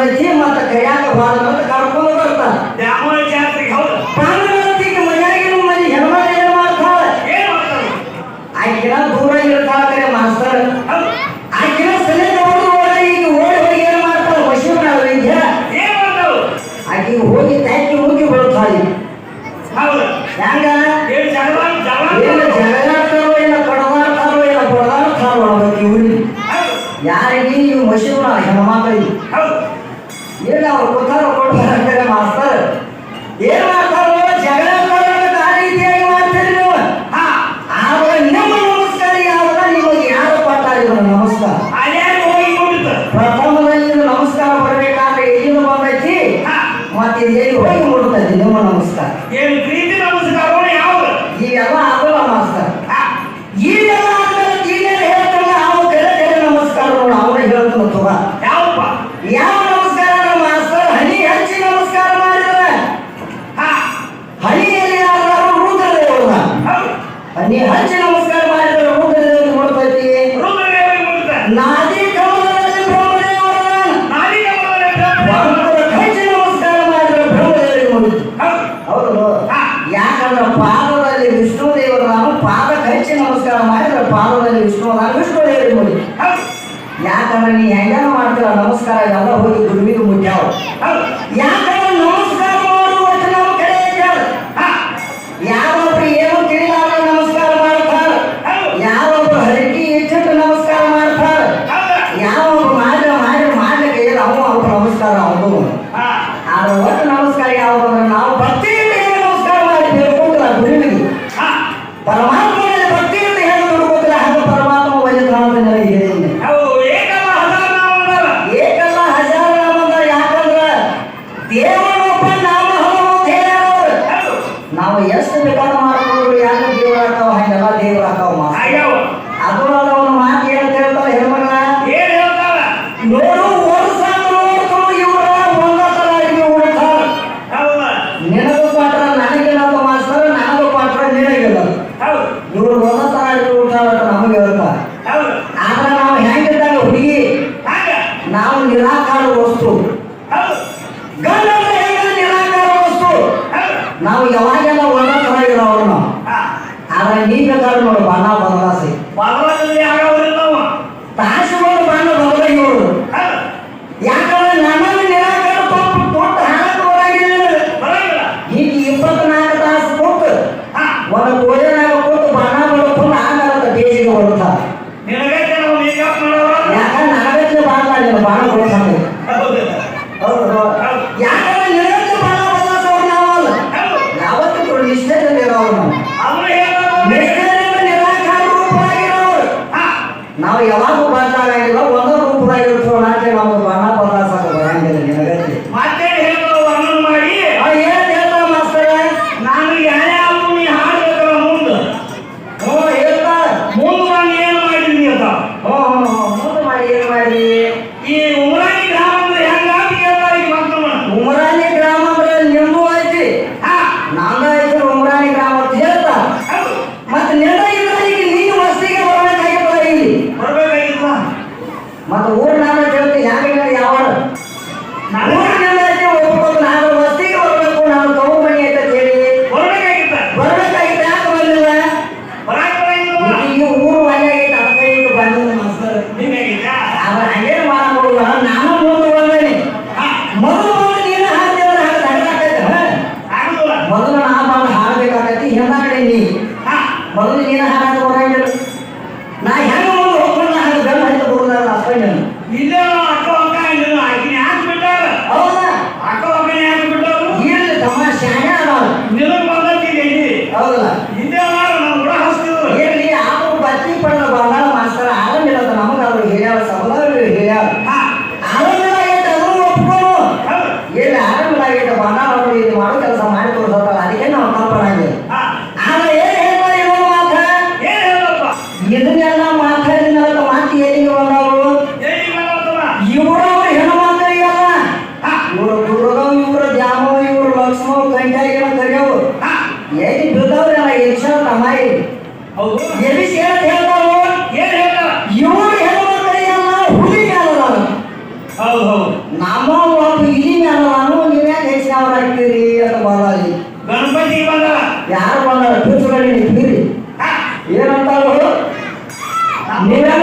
молодец. ಎಂದು ಹೇಳಿ ಹೋಗಿ ಮುಡುತ್ತದೆ ನಿಮ್ಮ ನಮಸ್ಕಾರ. ಏನು ಪ್ರೀತಿ ನಮಸ್ಕಾರ ಯಾವಾಗ ಆಗಲ್ಲ ನಮಸ್ಕಾರ. ಈಗೆಲ್ಲ ಆದ್ಮೇಲೆ ಈಗೇನು ಕರೆ ನಮಸ್ಕಾರ ಯಾವಪ್ಪ ನಮಸ್ಕಾರ? ಹನಿ ನಮಸ್ಕಾರ ಮಾಡಿದ್ರೆ ಹನಿಯಲ್ಲಿ ಯಾರು ರುದ್ರದೇವರ ಹನಿ ನಮಸ್ಕಾರ ನಾ ಮಾಡಿದ್ರೆ ಪಾದದಲ್ಲಿ ವಿಷ್ಣು ನಾನು ವಿಷ್ಣು ಹೇಳಿ ನೋಡಿ ಯಾಕಂದ್ರೆ ನೀ ಹೆಂಗಾರು ಮಾಡ್ತೀರ ನಮಸ್ಕಾರ ಎಲ್ಲ ನಾವು ಯಾವಾಗೂ ಬರ್ತಾ ಇರೋ ಒಂದು ರೂಪಾಯಿ ಇರುತ್ತೋ ನಾಟೆ ಮಾಡೋದು ఏమంటారు నేను